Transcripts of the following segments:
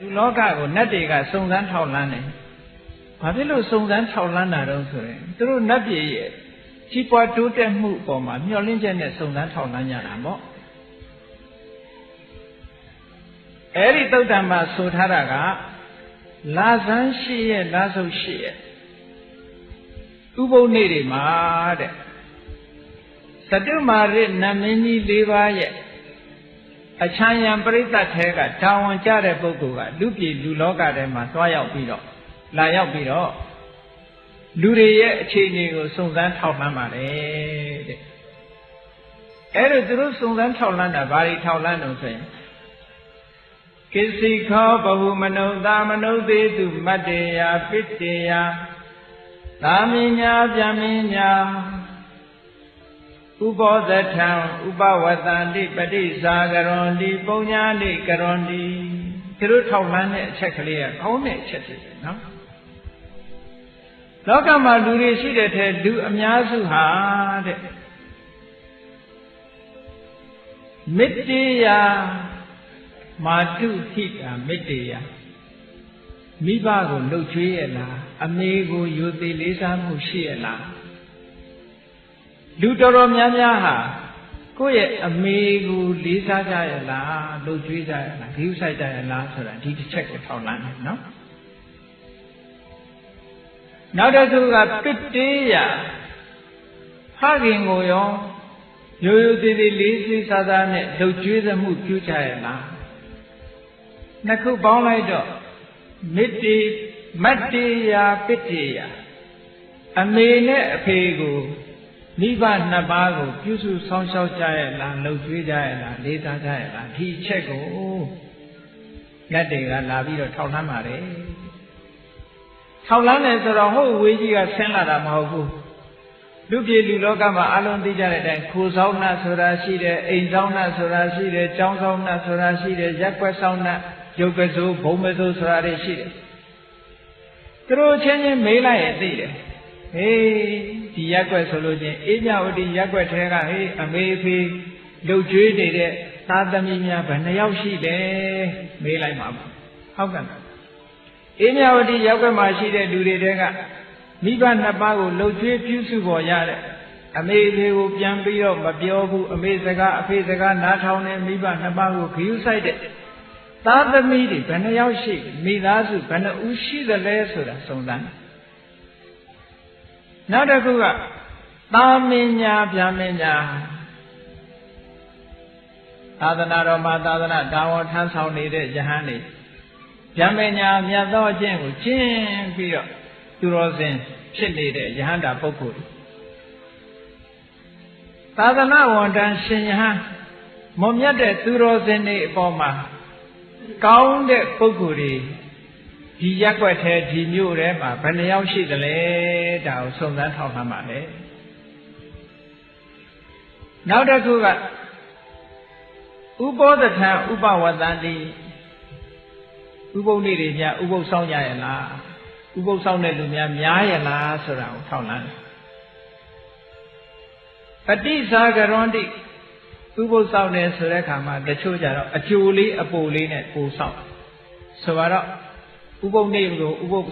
လူလောကကိုနတ်တွေကစုံစမ်းထောက်လန်းတယ်ဘာဖြစ်လို့စုံစမ်းထောက်လန်းတာတော့ဆိုရင်သူတို့နတ်ပြည်ရဲ့ကြီးပွားတိုးတက်မှုအပေါ်မှာမျှော်လင့်ချက်နဲ့စုံစမ်းထောက်လန်းကြတာပေါ့အဲ့ဒီသုတ်တံမှာဆိုထားတာကလာဇန်းရှိရဲ့လာဆုပ်ရှိရဲ့ဥပုပ်နေ့တွေမှာတဲ့သတုမာရနတ်မင်းကြီး၄ပါးရဲ့ အချမ်းရံပရိသတ်ထဲကတာဝန်ကျတဲ့ပုဂ္ဂိုလ်ကလူပြည်လူလောကထဲမှာသွားရောက်ပြီးတော့လာရောက်ပြီးတော့လူတွေရဲ့အခြေအနေကိုစုံစမ်းထောက်လှမ်းပါတယ်တဲ့အဲ့ဒါသူတို့စုံစမ်းထောက်လှမ်းတာဘာတွေထောက်လှမ်းလို့ဆိုရင်ကိစီခောဘဟုမနုဿာမနုသေတုမတ္တေယပိတ္တေယသာမင်းညာဗျမင်းညာ ဥပောသထံဥပဝတ္တန္တိပฏิစာကရွန်ဒီပုံညာနိကရွန်ဒီသူတို့ထောက်လှမ်းတဲ့အချက်ကလေးကကောင်းတဲ့အချက်ဖြစ်တယ်နော်လောကမှာလူတွေရှိတဲ့ထဲလူအများစုဟာတဲ့မေတ္တေယမာတုဟိတာမေတ္တေယမိဘကိုလှုပ်ချွေးရလားအမေကိုယိုသေးလေးစားမှုရှိရလား လူတော်တော်များများဟာကိုယ့်ရဲ့အမေကိုလေးစားကြရလားလှုပ်ချွေးကြရလားဂိူးဆိုင်ကြရလားဆိုတာဒီတစ်ချက်ကိုထောက်လန်းတယ်နော်နောက်တစ်ခုကပစ်တေးရဖခင်ကိုရောရိုးရိုးသေးသေးလေးစိစားစားနဲ့လှုပ်ကြွေးသမှုပြုကြရလားနှစ်ခုပေါင်းလိုက်တော့မေတ္တိမတ္တေယပစ်တေယအမေနဲ့အဖေကို မိဘနှစ်ပါးကိုပြုစုဆောင်းလျှောက်ကြရလားလှုပ်ကြွေးကြရလားလေးစားကြရလားဒီအချက်ကိုလက်တွေကလာပြီးတော့ထောက်လှမ်းပါတယ်ထောက်လန်းတယ်ဆိုတော့ဟုတ်ဝေးကြီးကဆင်းလာတာမဟုတ်ဘူးလူပြည်လူလောကမှာအလုံးသိကြတဲ့အတိုင်းခိုးဆောင်နှတ်ဆိုတာရှိတယ်အိမ်ဆောင်နှတ်ဆိုတာရှိတယ်ကျောင်းဆောင်နှတ်ဆိုတာရှိတယ်ရက်ွက်ဆောင်နှတ်ရုပ်ကစိုးဘုံမစိုးဆိုတာတွေရှိတယ်သူတို့ချင်းချင်းမေးလိုက်ရင်သိတယ်ဟေး ဒီရက်ွက်ဆိုလို့ချင်းအေးမြဝတီရက်ွက်ထဲကဟေးအမေဖေးလှုပ်ကြွေးနေတဲ့သားသမီးများဘယ်နှယောက်ရှိတယ်မေးလိုက်ပါဟုတ်ကဲ့အေးမြဝတီရောက်ွက်မှာရှိတဲ့လူတွေတဲကမိဘနှစ်ပါးကိုလှုပ်ကြွေးပြုစုပေါ်ရတဲ့အမေလေးကိုပြန်ပြီးတော့မပြောဘူးအမေစကားအဖေစကားနားထောင်နေမိဘနှစ်ပါးကိုခရူးဆိုင်တဲ့သားသမီးတွေဘယ်နှယောက်ရှိမိသားစုဘယ်နှဦးရှိသလဲဆိုတာစုံစမ်း နောက်တစ်ခုကသာမင်ညာဗျာမင်ညာသာသနာတော်မှာသာသနာတာဝန်ထမ်းဆောင်နေတဲ့ယဟန်တွေဗျမညာမြတ်သောအကျင့်ကိုကျင့်ပြီးတော့သူတော်စင်ဖြစ်နေတဲ့ယဟန္တာပုဂ္ဂိုလ်သာသနာဝန်တန်းရှင်ယဟန်မွန်မြတ်တဲ့သူတော်စင်တွေအပေါ်မှာကောင်းတဲ့ပုဂ္ဂိုလ်တွေ ဒီရက်ွက်ထဲဒီမြို့ထဲမှာဘယ်နှယောက်ရှိသလဲဒါကိုစုံစမ်းထောက်မှတ်ပါလေနောက်တစ်ခုကဥပောတထံဥပဝတ္တတိဥပုပ်နေ့တွေများဥပုပ်ဆောင်ကြရလားဥပုပ်ဆောင်တဲ့လူများများရလားဆိုတာကိုထောက်လန်းတယ်ပฏิစာကရွန်တိဥပုပ်ဆောင်တယ်ဆိုတဲ့အခါမှာတချို့ကြတော့အကျိုးလေးအပိုလေးနဲ့ကိုဆောင်ဆိုတော့ ဥပုပ်နေ့ကိုဥပုပ်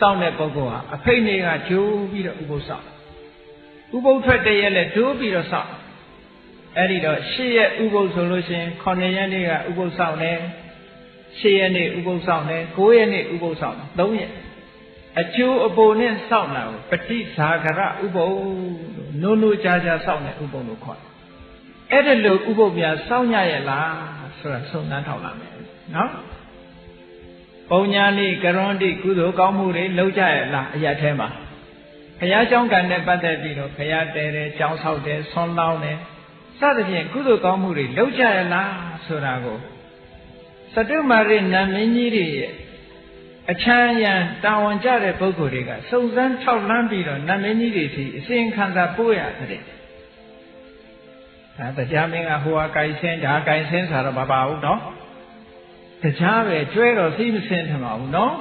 ဆောင်တဲ့ပုဂ္ဂိုလ်ဟာအဖိတ်နေ့ကဂျိုးပြီးတော့ဥပုပ်ဆောင်ဥပုပ်ထွက်တဲ့ရက်လည်းဂျိုးပြီးတော့ဆောင်အဲ့ဒီတော့ရှေ့ရက်ဥပုပ်ဆိုလို့ရှိရင်9ရက်နေ့ကဥပုပ်ဆောင်တယ်6ရက်နေ့ဥပုသ်ဆောင်တယ်9ရက်နေ့ဥပုသ်ဆောင်တယ်3ရက်အကျိုးအပိုနဲ့စောင့်တာကိုပฏิဇာကရဥပုသ်လို့နိုးနိုးကြားကြားစောင့်တဲ့ဥပုသ်လို့ခေါ်တယ်အဲ့ဒါလို့ဥပုသ်များစောင့်ရရဲ့လားဆိုတာစုံစမ်းထောက်လာမယ်နော် ပုံညာနေ့ကရွန်တိကုသိုလ်ကောင်းမှုတွေလုပ်ကြရဲ့လားအရာထဲမှာဘုရားကျောင်းကံနဲ့ပတ်သက်ပြီးတော့ဘုရားတဲတယ်ကျောင်းဆောက်တယ်ဆွမ်းလောင်းတယ်စသဖြင့်ကုသိုလ်ကောင်းမှုတွေလုပ်ကြရဲ့လားဆိုတာကိုစတုမာရိနတ်မင်းကြီးတွေရဲ့အချမ်းရံတာဝန်ကျတဲ့ပုဂ္ဂိုလ်တွေကစုံစမ်းထောက်လှမ်းပြီးတော့နတ်မင်းကြီးတွေစီအစဉ်ခံစာပို့ရတယ်ဒါတရားမင်းကဟိုဟာကြိုင်ဆင်းဒါကြိုင်ဆင်းဆိုတော့မပါဘူးနော် တရားပဲကျွဲတော့သိမစင်းထမှာဘူးနော်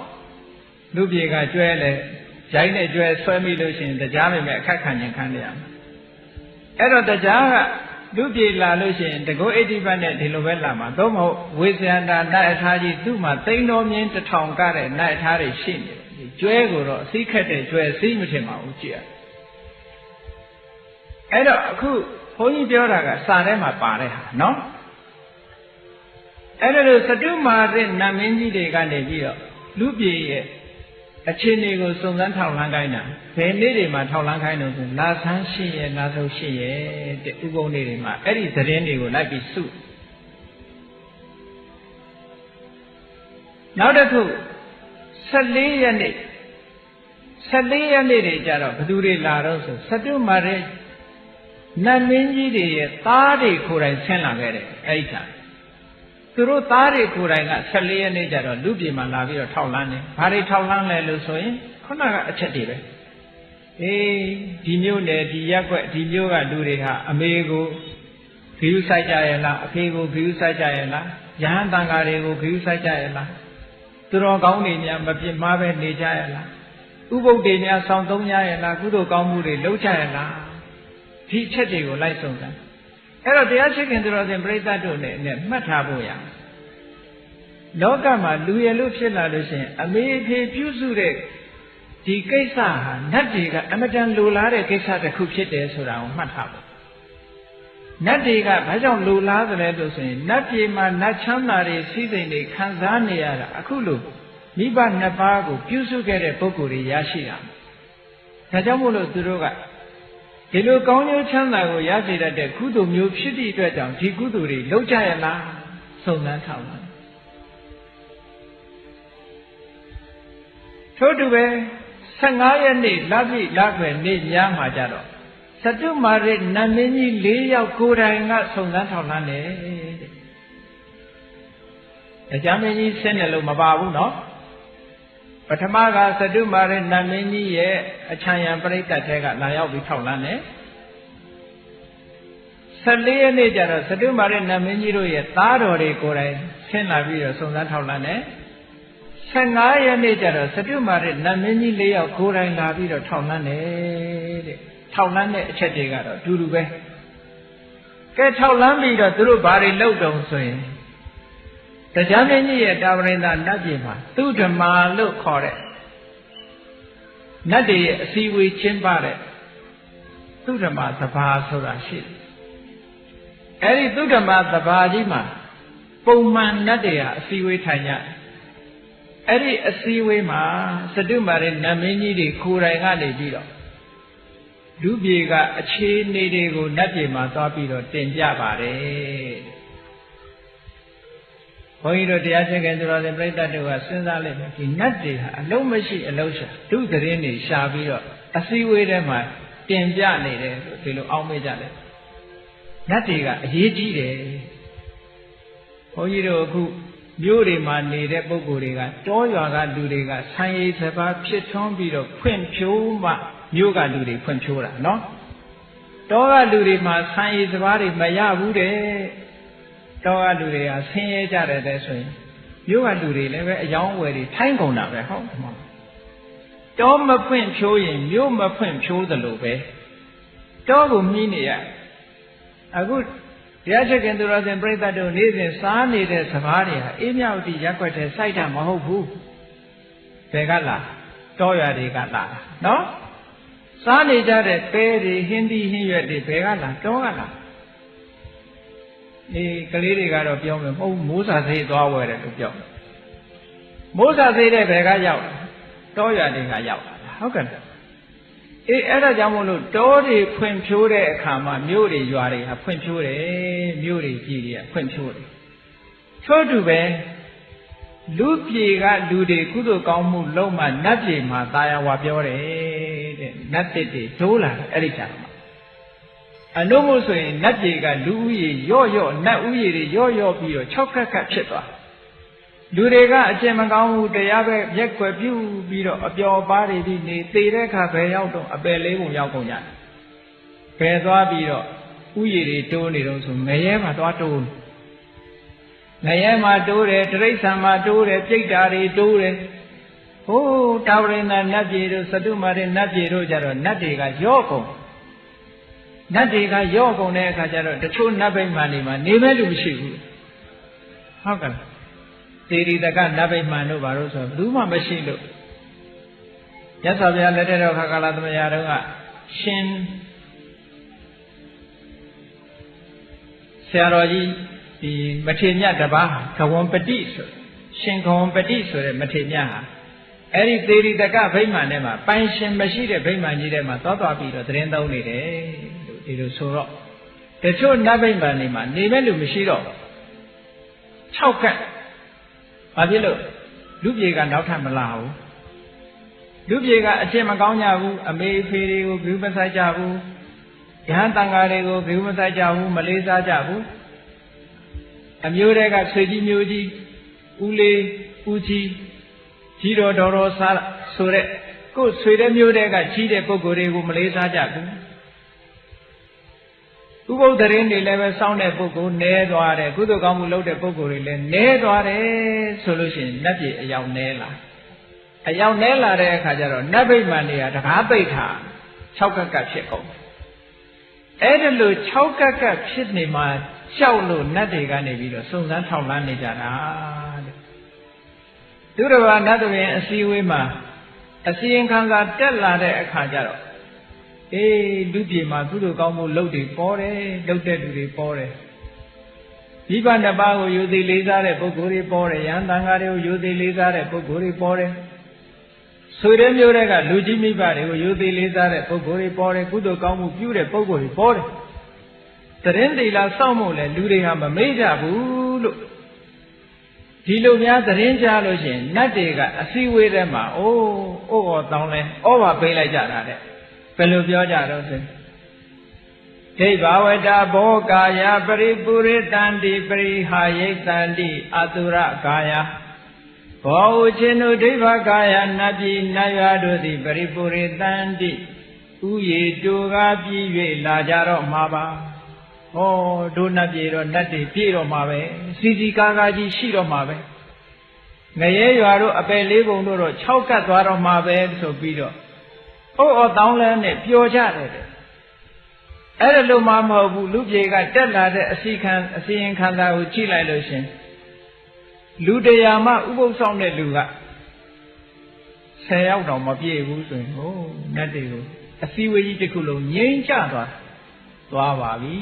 လူပြေကကျွဲလဲဂျိုင်းနဲ့ကျွဲဆွဲမိလို့ရှိရင်တရားပဲမဲ့အခက်ခံရင်ခံရမယ်အဲ့တော့တရားကလူပြေလာလို့ရှိရင်တကောအိဋ္ဌိပတ်နဲ့ဒီလိုပဲလာမှာသို့မဟုတ်ဝေဇယန္တာနတ်အထာကြီးသူ့မှာသိန်းတော်မြင်းတစ်ထောင်ကတဲ့နတ်အထာတွေရှိနေတယ်ဒီကျွဲကိုတော့အစိခက်တဲ့ကျွဲစိမထင်ပါဘူးကြည့်ရအဲ့တော့အခုဘုန်းကြီးပြောတာကစာထဲမှာပါတဲ့ဟာနော် အဲ့ဒါလို့စတုမာရနတ်မင်းကြီးတွေကနေပြီးတော့လူပြေရဲ့အခြေအနေကိုစုံစမ်းထောက်လှမ်းခိုင်းတာဘယ်နေ့တွေမှာထောက်လှမ်းခိုင်းလို့ဆိုလာဆန်းရှိရဲ့လာဆုံးရှိရဲ့တဲ့ဥပုံနေ့တွေမှာအဲ့ဒီသတင်းတွေကိုလိုက်ပြီးစုနောက်တစ်ခု14ရက်နေ့14ရက်နေ့တွေကြတော့ဘယ်သူတွေလာတော့ဆိုစတုမာရဲနတ်မင်းကြီးတွေရဲ့သားတွေကိုယ်တိုင်ဆင်းလာခဲ့တယ်အဲ့ဒီခါ သူတို့သားတွေကိုယ်တိုင်က14ရက်နေ့ကျတော့လူပြည်မှာလာပြီးတော့ထောက်လန်းတယ်။ဘာတွေထောက်လန်းလဲလို့ဆိုရင်ခုနကအချက်တွေပဲ။အေးဒီမျိုးနဲ့ဒီရက်ွက်ဒီမျိုးကလူတွေဟာအမေကိုဂိယူဆိုင်ကြရဲ့လားအဖေကိုဂိယူဆိုင်ကြရဲ့လားယဟန်တန်ဃာတွေကိုဂိယူဆိုင်ကြရဲ့လားသူတော်ကောင်းတွေများမပြစ်မှားပဲနေကြရဲ့လားဥပုပ်တွေများဆောင်သုံးကြရဲ့လားကုသိုလ်ကောင်းမှုတွေလုပ်ကြရဲ့လားဒီအချက်တွေကိုလိုက်စုံစမ်း အဲ့တော့တရားချစ်ခင်သူတော်စင်ပြိဿတ်တို့နဲ့နဲ့မှတ်ထားဖို့ရလောကမှာလူရလို့ဖြစ်လာလို့ရှိရင်အမေအဖေပြုစုတဲ့ဒီကိစ္စဟာနတ်တွေကအမတန်လိုလားတဲ့ကိစ္စတစ်ခုဖြစ်တယ်ဆိုတာကိုမှတ်ထားဖို့နတ်တွေကဘာကြောင့်လိုလားသလဲလို့ဆိုရင်နတ်ပြည်မှာနတ်ချမ်းသာတွေစီးစိမ်တွေခံစားနေရတာအခုလို့မိဘနှစ်ပါးကိုပြုစုခဲ့တဲ့ပုဂ္ဂိုလ်တွေရရှိတာဒါကြောင့်မို့လို့သူတို့က ဒီလိုကောင်းကျိုးချမ်းသာကိုရစေတတ်တဲ့ကုသိုလ်မျိုးဖြစ်သည့်အတွက်ကြောင့်ဒီကုသိုလ်တွေလုပ်ကြရလားစုံစမ်းထောက်ပါထို့တူပဲ15ရက်နေ့လပြည့်လခွေနေ့ညမှာကြတော့စတုမာရနတ်မင်းကြီး၄ယောက်ကိုယ်တိုင်ကစုံစမ်းထောက်လှမ်းတယ်တဲ့တရားမင်းကြီးဆင်းတယ်လို့မပါဘူးနော် ပထမကစတုမာရနတ်မင်းကြီးရဲ့အချံရံပြိတ္တထဲကလာရောက်ပြီးထောက်လန်းတယ်14ရက်နေ့ကျတော့စတုမာရနတ်မင်းကြီးတို့ရဲ့သားတော်တွေကိုယ်တိုင်ဆင်းလာပြီးတော့စုံစမ်းထောက်လန်းတယ်15ရက်နေ့ကျတော့စတုမာရနတ်မင်းကြီး၄ယောက်ကိုယ်တိုင်လာပြီးတော့ထောက်လန်းတယ်တဲ့ထောက်လန်းတဲ့အချက်တွေကတော့အတူတူပဲကဲထောက်လန်းပြီးတော့သူတို့ဘာတွေလုပ်တုံဆိုရင် တရားမင်းကြီးရဲ့တာဝရိန္ဒနတ်ပြည်မှာသူဓမ္မာလို့ခေါ်တဲ့နတ်တွေရဲ့အစည်းအဝေးကျင်းပတဲ့သူဓမ္မာသဘာဆိုတာရှိတယ်။အဲဒီသူဓမ္မာသဘာကြီးမှာပုံမှန်နတ်တွေဟာအစည်းအဝေးထိုင်ကြတယ်။အဲဒီအစည်းအဝေးမှာစတုမာရဲ့နတ်မင်းကြီးတွေကိုယ်တိုင်ကနေပြီးတော့လူပြေကအခြေအနေတွေကိုနတ်ပြည်မှာသွားပြီးတော့တင်ပြပါတယ်။ ဘုန်းကြီးတို့တရားစင်ခင်သူတော်စင်ပြိတ္တတို့ကစဉ်းစားလိုက်မယ်ဒီနတ်တွေဟာအလုံးမရှိအလုံးရှာဒုသတင်းတွေရှာပြီးတော့အစည်းအဝေးထဲမှာတင်ပြနေတယ်လို့ဒီလိုအောင်းမေ့ကြတယ်နတ်တွေကအရေးကြီးတယ်ဘုန်းကြီးတို့အခုမြို့တွေမှာနေတဲ့ပုဂ္ဂိုလ်တွေကတောရွာကလူတွေကဆံရည်စပါးဖြစ်ထွန်းပြီးတော့ဖွင့်ဖြိုးမှမြို့ကလူတွေဖွင့်ဖြိုးတာနော်တောကလူတွေမှာဆံရည်စပါးတွေမရဘူးတဲ့ တောကလူတွေကဆင်းရဲကြတယ်တဲ့ဆိုရင်မြို့ကလူတွေလည်းပဲအယောင်းဝယ်တွေထိုင်းကုန်တာပဲဟုတ်မှာတောမဖွင့်ဖြိုးရင်မြို့မဖွင့်ဖြိုးသလိုပဲတောကိုမြည်နေရအခုတရားချက်ခင်သူတော်စင်ပြိဿတ်တို့နေ့စဉ်စားနေတဲ့စကားတွေဟာအေးမြောက်တိရက်ွက်တဲ့စိုက်တာမဟုတ်ဘူးဘယ်ကလာတောရွာတွေကလာနော်စားနေကြတဲ့ပဲတွေဟင်းသီးဟင်းရွက်တွေဘယ်ကလာတောကလာ အေးကလေးတွေကတော့ပြောမယ်မဟုတ်မိုးစာသေးသွားဝယ်တယ်လို့ပြောမိုးစာသေးတဲ့ဘယ်ကရောက်တောရွာတွေကရောက်ဟုတ်ကဲ့အေးအဲ့ဒါကြောင့်မို့လို့တောတွေဖွင့်ဖြိုးတဲ့အခါမှာမြို့တွေရွာတွေဟာဖွင့်ဖြိုးတယ်မြို့တွေကြီးတွေကဖွင့်ဖြိုးတယ်ထို့တူပဲလူပြေကလူတွေကုသိုလ်ကောင်းမှုလုံးမှနတ်ပြေမှာတာယာဝါပြောတယ်တဲ့နတ်တစ်တွေဒိုးလာတယ်အဲ့ဒီကြမှာ အနုမို့ဆိုရင်နတ်ပြေကလူဦးရေရော့ရော့နတ်ဦးရေတွေရော့ရော့ပြီးတော့၆ခက်ခက်ဖြစ်သွားလူတွေကအကျင့်မကောင်းဘူးတရားပဲရက်ွယ်ပြုပြီးတော့အပျော်ပါးတွေပြီးနေသေတဲ့အခါဘယ်ရောက်တော့အပယ်လေးပုံရောက်ကုန်ကြတယ်ဘယ်သွားပြီးတော့ဥယျာဉ်တွေတိုးနေတော့ဆိုငရဲမှာသွားတိုးငရဲမှာတိုးတယ်တရိစ္ဆာန်မှာတိုးတယ်ပြိတ္တာတွေတိုးတယ်ဟိုးတာဝရိန္ဒနတ်ပြည်တို့စတုမာရိနတ်ပြည်တို့ကြတော့နတ်တွေကရော့ကုန် နတ်တွေကရော့ကုန်တဲ့အခါကျတော့တချို့နတ်ဗိမာန်တွေမှာနေမဲ့လူမရှိဘူးဟုတ်ကဲ့သေရီတကနတ်ဗိမာန်တို့ဘာလို့ဆိုတော့ဘူးမှမရှိလို့ရသော်ဗျာလက်ထက်တော်ခါကာလသမယတုန်းကရှင်ဆရာတော်ကြီးဒီမထေမြတ်တပါးခဝံပတိဆိုရှင်ခဝံပတိဆိုတဲ့မထေမြတ်ဟာအဲ့ဒီသေရီတကဗိမာန်ထဲမှာပိုင်ရှင်မရှိတဲ့ဗိမာန်ကြီးထဲမှာသွားသွားပြီးတော့သတင်းသုံးနေတယ်လို့ ဒီလိုဆိုတော့တချို့နတ်ဗိမာန်တွေမှာနေမဲ့လူမရှိတော့6ကတ်ဘာဖြစ်လို့လူပြေကနောက်ထပ်မလာဘူးလူပြေကအချင်းမကောင်းကြဘူးအမေဖေတွေကိုဘီမဆိုင်ကြဘူးယဟန်တန်ဃာတွေကိုဘီမဆိုင်ကြဘူးမလေးစားကြဘူးအမျိုးတွေကဆွေကြီးမျိုးကြီးဦးလေးဦးကြီးကြီးတော်တော်တော်စားဆိုတဲ့ကိုယ်ဆွေတဲ့မျိုးတွေကကြီးတဲ့ပုဂ္ဂိုလ်တွေကိုမလေးစားကြဘူး ဥပုဒ္ဒရင်တွေလည်းပဲစောင့်တဲ့ပုဂ္ဂိုလ်နဲသွားတယ်ကုသိုလ်ကောင်းမှုလုပ်တဲ့ပုဂ္ဂိုလ်တွေလည်းနဲသွားတယ်ဆိုလို့ရှိရင်နတ်ပြည်အယောက်နဲလာအယောက်နဲလာတဲ့အခါကျတော့နတ်ဗိမာန်တွေကတကားပိတ်ထား၆ကက်ကပ်ဖြစ်ကုန်အဲ့ဒါလို့6ကက်ကပ်ဖြစ်နေမှကြောက်လို့နတ်တွေကနေပြီးတော့စုံစမ်းထောက်လန်းနေကြတာတဲ့သူတော်ဘာနတ်တွေအစည်းအဝေးမှာအစီရင်ခံစာတက်လာတဲ့အခါကျတော့ အေးလူပြေမှာကုသိုလ်ကောင်းမှုလုပ်တွေပေါ်တယ်လုပ်တဲ့လူတွေပေါ်တယ်မိဘနှစ်ပါးကိုယူသည်လေးစားတဲ့ပုဂ္ဂိုလ်တွေပေါ်တယ်ယန္တန်ဃာတွေကိုယူသည်လေးစားတဲ့ပုဂ္ဂိုလ်တွေပေါ်တယ်ဆွေတဲ့မျိုးတွေကလူကြီးမိဘတွေကိုယူသည်လေးစားတဲ့ပုဂ္ဂိုလ်တွေပေါ်တယ်ကုသိုလ်ကောင်းမှုပြုတဲ့ပုဂ္ဂိုလ်တွေပေါ်တယ်တရင်တိလာစောင့်မို့လဲလူတွေဟာမမေ့ကြဘူးလို့ဒီလိုများတရင်ကြားလို့ရှိရင်နတ်တွေကအစည်းဝေးထဲမှာအိုးအိုးတော်တောင်းလဲဩဘာပေးလိုက်ကြတာတဲ့ ဘယ်လိုပြောကြတော့ဆိုဒိဗ္ဗဝတ္တဘောကာယပရိပုရိတန္တိပရိဟာယိတန္တိအတုရကာယဘောဥချင်းတို့ဒိဗ္ဗကာယနတ်ပြည်နတ်ရွာတို့သည်ပရိပုရိတန္တိဥယေတူကားပြီး၍လာကြတော့မှာပါဟောဒုနတ်ပြည်တော့နတ်တွေပြေတော့မှာပဲစီစီကားကားကြီးရှိတော့မှာပဲငရဲရွာတို့အပယ်လေးပုံတို့တော့6ကတ်သွားတော့မှာပဲဆိုပြီးတော့ အိုးအော်တောင်းလဲနဲ့ပျော်ကြတယ်တဲ့အဲ့ဒါလို့မှမဟုတ်ဘူးလူပြေကတက်လာတဲ့အစီခံအစီရင်ခံတာကိုကြည့်လိုက်လို့ရှင်လူတရားမှဥပုသ်ဆောင်တဲ့လူက10ယောက်တောင်မပြည့်ဘူးဆိုရင်ဟိုနတ်တွေကိုအစည်းအဝေးကြီးတစ်ခုလုံးငြိမ်းချသွားသွားပါပြီ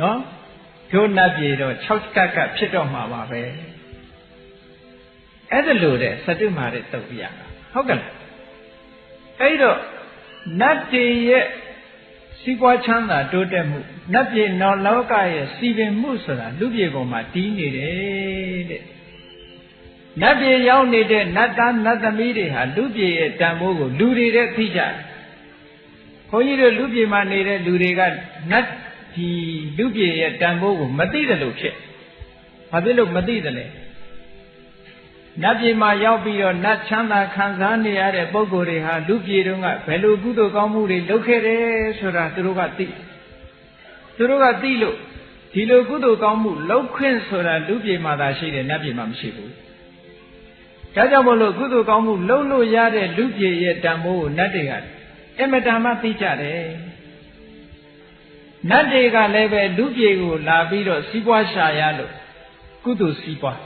နော်တို့နတ်ပြေတော့6ကတ်ကဖြစ်တော့မှာပါပဲအဲ့ဒါလို့တဲ့စတုမာတဲ့တုတ်ပြရတာဟုတ်ကဲ့လား အဲ့တော့နတ်တွေရဲ့စီးပွားချမ်းသာတိုးတက်မှုနတ်ပြည်နော်လောကရဲ့စီပင်မှုဆိုတာလူပြည်ပေါ်မှာတည်နေတယ်တဲ့နတ်ပြည်ရောက်နေတဲ့နတ်သားနတ်သမီးတွေဟာလူပြည်ရဲ့တန်ဖိုးကိုလူတွေတဲ့သိကြတယ်ဘုန်းကြီးတို့လူပြည်မှာနေတဲ့လူတွေကနတ်ဒီလူပြည်ရဲ့တန်ဖိုးကိုမသိတယ်လို့ဖြစ်ဘာဖြစ်လို့မသိတယ်လဲ နတ်ပြည်မှာရောက်ပြီးတော့နတ်ချမ်းသာခံစားနေရတဲ့ပုဂ္ဂိုလ်တွေဟာလူပြည်တုန်းကဘယ်လိုကုသိုလ်ကောင်းမှုတွေလုပ်ခဲ့တယ်ဆိုတာသူတို့ကသိသူတို့ကသိလို့ဒီလိုကုသိုလ်ကောင်းမှုလုပ်ခွင့်ဆိုတာလူပြည်မှာသာရှိတယ်နတ်ပြည်မှာမရှိဘူးဒါကြောင့်မို့လို့ကုသိုလ်ကောင်းမှုလုပ်လို့ရတဲ့လူပြည်ရဲ့တန်ဖိုးကိုနတ်တွေကအမတန်မှသိကြတယ်နတ်တွေကလည်းပဲလူပြည်ကိုလာပြီးတော့စီးပွားရှာရလို့ကုသိုလ်စီးပွား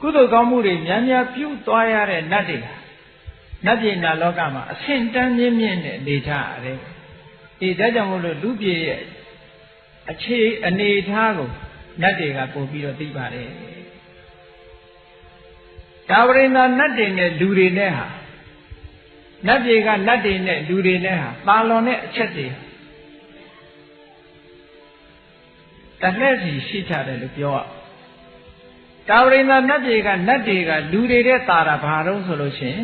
ကုသိုလ်ကောင်းမှုတွေများများပြုသွားရတဲ့နတ်တွေနတ်ပြည်နာလောကမှာအဆင့်တန်းမြင့်မြင့်နဲ့နေကြရတယ်။အေးဒါကြောင့်မို့လို့လူပြည်ရဲ့အခြေအနေထားကိုနတ်တွေကပို့ပြီးတော့သိပါတယ်။ဒါဝရိန္ဒနတ်တွေနဲ့လူတွေနဲ့ဟာနတ်ပြည်ကနတ်တွေနဲ့လူတွေနဲ့ဟာပါလွန်တဲ့အချက်တွေတလှည့်စီရှိကြတယ်လို့ပြောရ တာဝရိန္ဒနတ်ပြည်ကနတ်တွေကလူတွေတဲ့တာတာဘာတော့ဆိုလို့ရှင်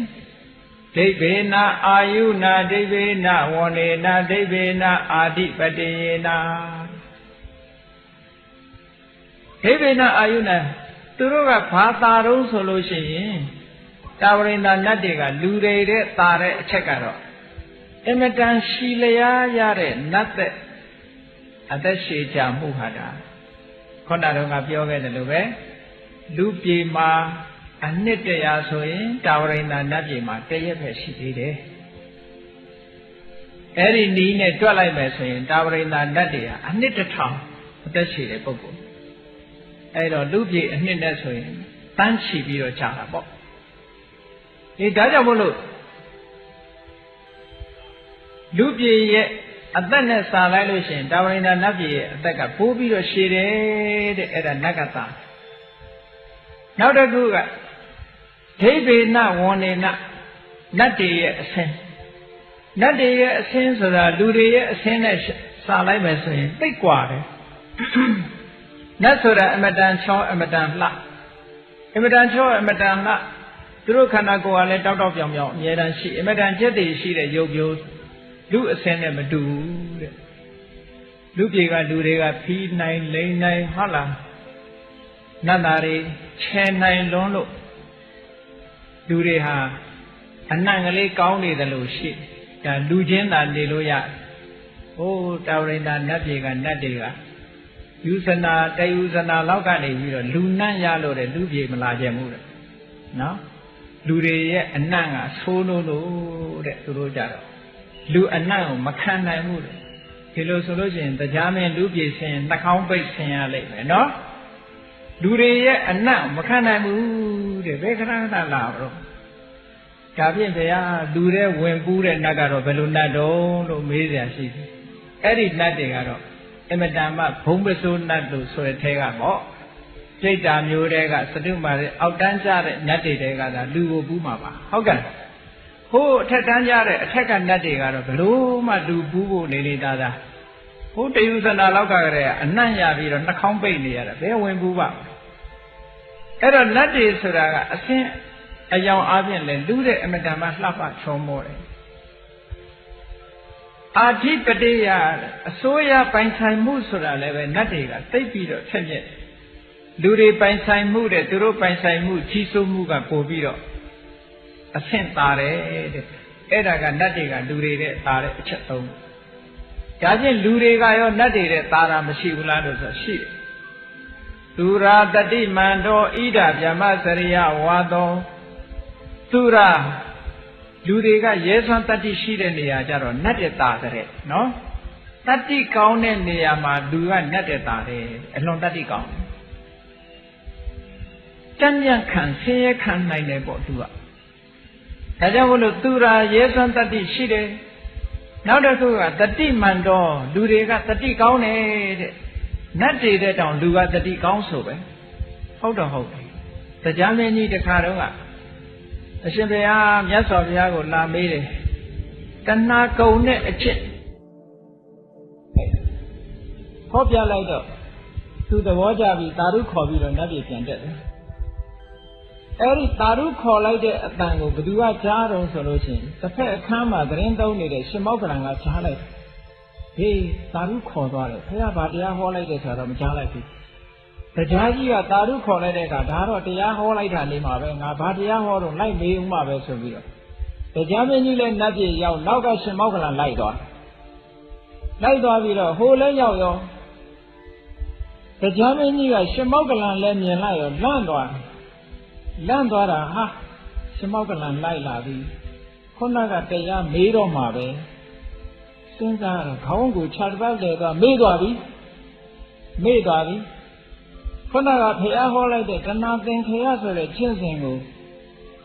ဒိဗ္ဗေနအာယုနာဒိဗ္ဗေနဝောနေနဒိဗ္ဗေနအာတိပတိယေနာဒိဗ္ဗေနအာယုနာသူတို့ကဘာတာတော့ဆိုလို့ရှိရင်တာဝရိန္ဒနတ်တွေကလူတွေတဲ့တာတဲ့အချက်ကတော့အမတန်ရှိလျားရတဲ့နတ်တဲ့အသက်ရှည်ကြမှုဟာဒါခုနကတော့ကပြောခဲ့တယ်လို့ပဲ လူပြေမှာအနှစ်တရာဆိုရင်တာဝရိန္ဒနတ်ပြေမှာတရက်ပဲရှိသေးတယ်အဲ့ဒီနီးနဲ့တွက်လိုက်မယ်ဆိုရင်တာဝရိန္ဒာနတ်တွေဟာအနှစ်တစ်ထောင်အသက်ရှည်တဲ့ပုဂ္ဂိုလ်အဲ့တော့လူပြေအနှစ်နဲ့ဆိုရင်တန်းချီပြီးတော့ကြာတာပေါ့ဒီဒါကြောင့်မို့လို့လူပြေရဲ့အသက်နဲ့စာလိုက်လို့ရှိရင်တာဝရိန္ဒာနတ်ပြေရဲ့အသက်ကပိုးပြီးတော့ရှည်တယ်တဲ့အဲ့ဒါနတ်ကသာ နောက်တစ်ခုကဒိဗေနဝန္နေနနတ်တွေရဲ့အစင်းနတ်တွေရဲ့အစင်းဆိုတာလူတွေရဲ့အစင်းနဲ့စာလိုက်မယ်ဆိုရင်သိကွာတယ်နတ်ဆိုတာအမတန်ချောင်းအမတန်လှအမတန်ချောင်းအမတန်လှသူတို့ခန္ဓာကိုယ်ကလည်းတောက်တောက်ပြောင်ပြောင်အမြဲတမ်းရှိအမတန်ချက်တွေရှိတဲ့ရုပ်မျိုးလူအစင်းနဲ့မတူဘူးတဲ့လူပြေကလူတွေကဖီးနိုင်လိမ့်နိုင်ဟုတ်လား နတ်သားတွေချဲနိုင်လွန်းလို့လူတွေဟာအနံ့ကလေးကောင်းနေတယ်လို့ရှိဒါလူချင်းသာနေလို့ရဟိုးတာဝရိန္ဒာနတ်ပြေကနတ်တွေကယူဇနာတယူဇနာလောက်ကနေပြီးတော့လူနတ်ရလို့တဲ့လူပြေမလာကြဘူးတဲ့နော်လူတွေရဲ့အနံ့ကဆိုးလို့လို့တဲ့သူတို့ကြတော့လူအနံ့ကိုမခံနိုင်ဘူးတဲ့ဒီလိုဆိုလို့ရှိရင်တရားမင်းလူပြေဆင်နှာခေါင်းပိတ်ဆင်ရလိမ့်မယ်နော် လူတွေရဲ့အနတ်မခံနိုင်ဘူးတဲ့ဘယ်ခဏခဏလာတော့ဒါဖြင့်ဗျာလူတဲ့ဝင်ကူးတဲ့နတ်ကတော့ဘယ်လိုနတ်တော့လို့မေးစရာရှိတယ်အဲ့ဒီနတ်တွေကတော့အမတန်မှဘုံပစိုးနတ်လို့ဆိုတဲ့ထဲကပေါ့စိတ်ဓာမျိုးတွေကစတုမာတဲ့အောက်တန်းကျတဲ့နတ်တွေတဲကသာလူကိုပူးမှာပါဟုတ်ကဲ့ဟိုအထက်တန်းကျတဲ့အထက်ကနတ်တွေကတော့ဘလို့မှလူပူးဖို့နေနေတာသာ ဟိုတယူဇနာလောက်ကကလေးကအနှံ့ရပြီးတော့နှာခေါင်းပိတ်နေရတာဘယ်ဝင်ပူးပါအဲ့တော့နတ်တွေဆိုတာကအဆင်းအယောင်အပြင်လဲလူတဲ့အမတန်မှလှပချောမောတယ်အာဓိပတိယအစိုးရပိုင်ဆိုင်မှုဆိုတာလည်းပဲနတ်တွေကသိပြီးတော့ထက်မြက်လူတွေပိုင်ဆိုင်မှုတဲ့သူတို့ပိုင်ဆိုင်မှုကြီးစိုးမှုကပိုပြီးတော့အဆင့်သာတယ်တဲ့အဲ့ဒါကနတ်တွေကလူတွေတဲ့သာတဲ့အချက်သုံး ဒါချင်းလူတွေကရောနတ်တွေတဲ့သာတာမရှိဘူးလားလို့ဆိုရှိတယ်သူရာတတိမန္တောဣဒဗြဟ္မစရိယဝါသောသူရာလူတွေကရဲစွမ်းတတ္တိရှိတဲ့နေရာကြတော့နတ်တဲ့တာတဲ့နော်တတ္တိကောင်းတဲ့နေရာမှာလူကနတ်တဲ့တာတဲ့အလွန်တတ္တိကောင်းတယ်ကြံ့ကြံ့ခံဆင်းရဲခံနိုင်တယ်ပေါ့သူကဒါကြောင့်မလို့သူရာရဲစွမ်းတတ္တိရှိတယ် နောက်တစ်ခုကတတိမန္တောလူတွေကတတိကောင်းတယ်တဲ့နတ်တွေတဲ့တောင်လူကတတိကောင်းဆိုပဲဟုတ်တော့ဟုတ်တယ်တရားမင်းကြီးတခါတော့ကအရှင်ဘုရားမြတ်စွာဘုရားကိုလာမေးတယ်တဏှာကုံနဲ့အချက်ဟောပြလိုက်တော့သူသဘောကျပြီးတာရုခေါ်ပြီးတော့နတ်ပြည်ပြန်တက်တယ် အဲ့ဒီတာရုခေါ်လိုက်တဲ့အတန်ကိုဘယ်သူကကြားတော့ဆိုလို့ရှိရင်တစ်ဖက်အခန်းမှာသတင်းသုံးနေတဲ့ရှင်မောက္ကလန်ကကြားလိုက်ဟေးတာရုခေါ်သွားတယ်ဘုရားဗာတရားဟောလိုက်တယ်ဆိုတော့မကြားလိုက်ဘူးတရားကြီးကတာရုခေါ်လိုက်တဲ့အခါဒါတော့တရားဟောလိုက်တာနေမှာပဲငါဘာတရားဟောတော့လိုက်မေးဦးမှာပဲဆိုပြီးတော့တရားမင်းကြီးလည်းနတ်ပြည်ရောက်နောက်ကရှင်မောက္ကလန်လိုက်သွားလိုက်သွားပြီးတော့ဟိုလည်းရောက်ရောတရားမင်းကြီးကရှင်မောက္ကလန်လည်းမြင်လိုက်ရောလန့်သွား လန့်သွားတာဟာရှင်မောက္ကလန်လိုက်လာပြီခုနကတရားမေးတော့မှာပဲစဉ်းစားတော့ခေါင်းကိုခြာတစ်ပတ်လေသွားမေးသွားပြီမေးသွားပြီခုနကဖះဟောလိုက်တဲ့တဏှာသင်္ခေယဆိုတဲ့ကျင့်စဉ်ကို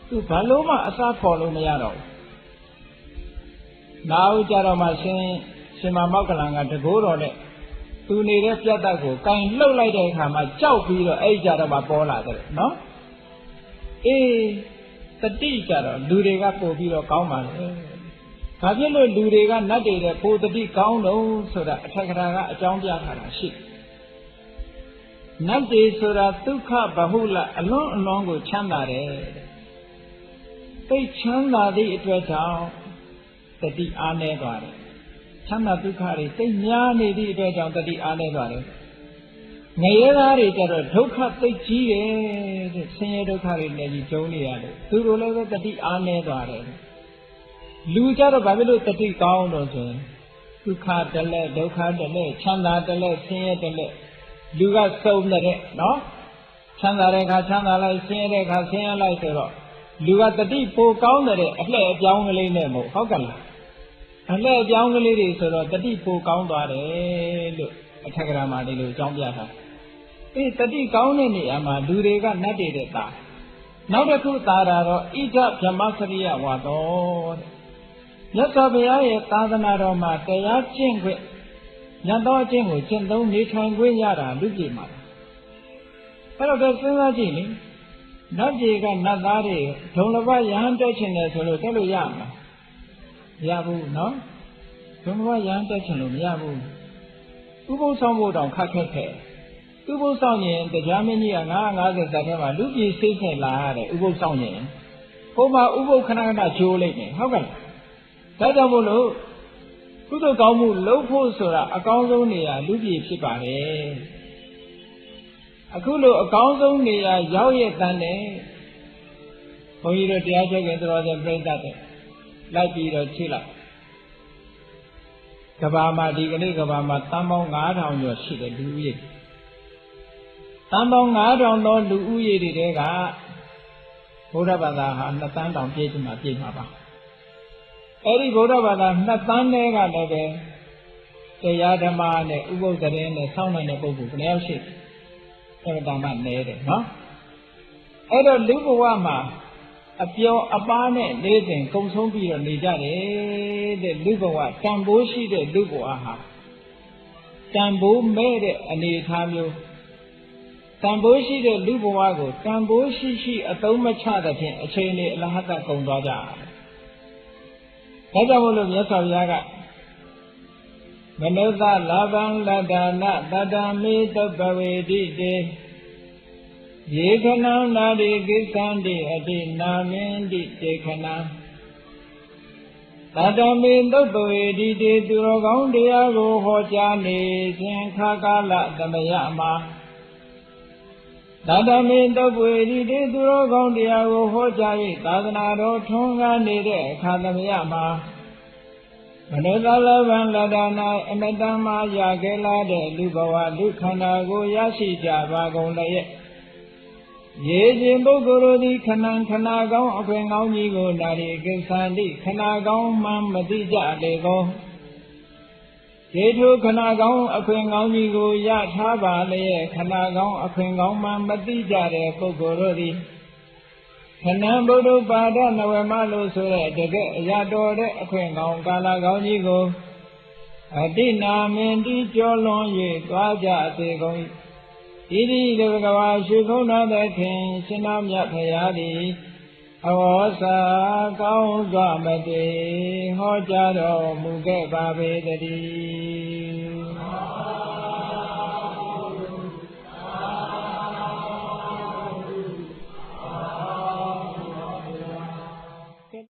သူဘာလို့မှအစားခေါ်လို့မရတော့ဘူး။နောက်ကြတော့မှရှင်ရှင်မမောက္ကလန်ကတကိုးတော်နဲ့သူနေတဲ့ပြတ်တက်ကိုကင်လှုပ်လိုက်တဲ့အခါမှာကြောက်ပြီးတော့အဲ့ကြတော့မှပေါ်လာတယ်နော်။ အေးတတိကြတော့လူတွေကပို့ပြီးတော့ကောင်းပါလေ။ဘာဖြစ်လို့လူတွေကနတ်တွေတဲ့ပိုတတိကောင်းတော့ဆိုတာအထက်ကရာကအကြောင်းပြထားတာရှိတယ်နတ်တွေဆိုတာဒုက္ခဗဟုလအလွန်အလွန်ကိုချမ်းသာတယ်သိချမ်းသာသည့်အတွက်ကြောင့်တတိအားနေသွားတယ်ချမ်းသာဒုက္ခတွေသိများနေသည့်အတွက်ကြောင့်တတိအားနေသွားတယ် ငရဲသားတွေကြတော့ဒုက္ခသိကြီးတယ်တဲ့ဆင်းရဲဒုက္ခတွေနဲ့ကြီးကျုံနေရတယ်သူတို့လည်းပဲတတိအားနေသွားတယ်လူကြတော့ဘာဖြစ်လို့တတိကောင်းတော့ဆိုရင်ဒုက္ခတလဲဒုက္ခတလဲချမ်းသာတလဲဆင်းရဲတလဲလူကစုံတဲ့နော်ချမ်းသာတဲ့အခါချမ်းသာလိုက်ဆင်းရဲတဲ့အခါဆင်းရဲလိုက်ဆိုတော့လူကတတိပိုကောင်းတဲ့အလှည့်အပြောင်းကလေးနဲ့မဟုတ်ဟုတ်ကလားအလှည့်အပြောင်းကလေးတွေဆိုတော့တတိပိုကောင်းသွားတယ်လို့အထက်ကရာမှာဒီလိုအကြောင်းပြတာ အေးတတိကောင်းတဲ့နေရာမှာလူတွေကနတ်တွေတဲ့တာနောက်တစ်ခုသာတာတော့ဣဒဗြဟ္မစရိယဝါတော်တဲ့မြတ်စွာဘုရားရဲ့သာသနာတော်မှာတရားကျင့်ခွင့်ညတော်အကျင့်ကိုကျင့်သုံးနေထိုင်ခွင့်ရတာလူကြည်မှာအဲ့တော့စဉ်းစားကြည့်လေနတ်ကြီးကနတ်သားတွေဒုံလဘယဟန်တက်ချင်တယ်ဆိုလို့တက်လို့ရမှာမရဘူးနော်ဒုံလဘယဟန်တက်ချင်လို့မရဘူးဥပုသ်ဆောင်ဖို့တောင်ခက်ခက်ခဲ ဥပုသ်ဆောင်ရင်တရားမင်းကြီးက950ဇတ်ထဲမှာလူပြည်စိတ်နဲ့လာရတယ်ဥပုသ်ဆောင်ရင်ဟိုမှာဥပုသ်ခဏခဏချိုးလိုက်တယ်ဟုတ်ကဲ့ဒါကြောင့်မို့လို့ကုသိုလ်ကောင်းမှုလုပ်ဖို့ဆိုတာအကောင်းဆုံးနေရာလူပြည်ဖြစ်ပါတယ်အခုလိုအကောင်းဆုံးနေရာရောက်ရတဲ့တန်းဘုန်းကြီးတို့တရားချက်ခင်တော်စင်ပြိဿတဲ့လိုက်ပြီးတော့ချိလိုက်ကဘာမှာဒီကနေ့ကဘာမှာတန်ပေါင်း9000ကျော်ရှိတယ်လူဦးရေ တန်ပေါင်း9000သောလူဦးရေတွေကဘုရားဘာသာဟာ2တန်းတောင်ပြည့်ချင်မှာပြည့်မှာပါအဲ့ဒီဗုဒ္ဓဘာသာ2တန်းတဲကလည်းပဲတရားဓမ္မနဲ့ဥပုသ္တရင်နဲ့စောင့်နိုင်တဲ့ပုဂ္ဂိုလ်ဘယ်နှယောက်ရှိအဲ့ဒါမှနဲတယ်နော်အဲ့တော့လူဘဝမှာအပြောအပားနဲ့နေစဉ်ကုံဆုံးပြီးတော့နေကြတယ်တဲ့လူဘဝတန်ဖိုးရှိတဲ့လူဘဝဟာတန်ဖိုးမဲ့တဲ့အနေအထားမျိုး တန်ဖိုးရှိတဲ့လူဘဝကိုတန်ဖိုးရှိရှိအသုံးမချတဲ့ဖြင့်အချိန်လေးအလဟတကုန်သွားကြတယ်။ဒါကြောင့်မို့လို့မြတ်စွာဘုရားကမနုဿလာဘံလတ္တနာတတ္တမေတုပ္ပဝေတိတေယေခဏံနာတိကိသံတိအတိနာမင်းတိတေခဏံတတမေသုတ်ပဝေဒီတေသူတော်ကောင်းတရားကိုဟောကြားနေခြင်းခါကာလသမယမှာ တတမေသုတ်ပဝေဒီတေသူတော်ကောင်းတရားကိုဟောကြား၍သာသနာတော်ထွန်းကားနေတဲ့အခါသမယမှာမနုဿလဘံလဒနာအမတမရခဲ့လာတဲ့လူဘဝလူခန္ဓာကိုရရှိကြပါကုန်လျက်ရေခြင်းပုဂ္ဂိုလ်တို့သည်ခဏခဏကောင်းအခွင့်ကောင်းကြီးကိုနာရီကိစ္ဆန္တိခဏကောင်းမှမသိကြလေကု န်ရေထုခဏကောင်းအခွင့်ကောင်းကြီးကိုရထားပါလျက်ခဏကောင်းအခွင့်ကောင်းမှမသိကြတဲ့ပုဂ္ဂိုလ်တို့သည်ခဏဗုဒ္ဓပါဒနဝမလို့ဆိုတဲ့တကယ်အရာတော်တဲ့အခွင့်ကောင်းကာလကောင်းကြီးကိုအတိနာမင်တိကျော်လွန်၍သွားကြစေကုန်၏ဣတိတဘဂဝါရွှေခုံတော်သခင်ရှင်တော်မြတ်ဖရာသည် အဝေါစာကောင်းစွာမတေဟောကြားတော်မူခဲ့ပါပေတည်း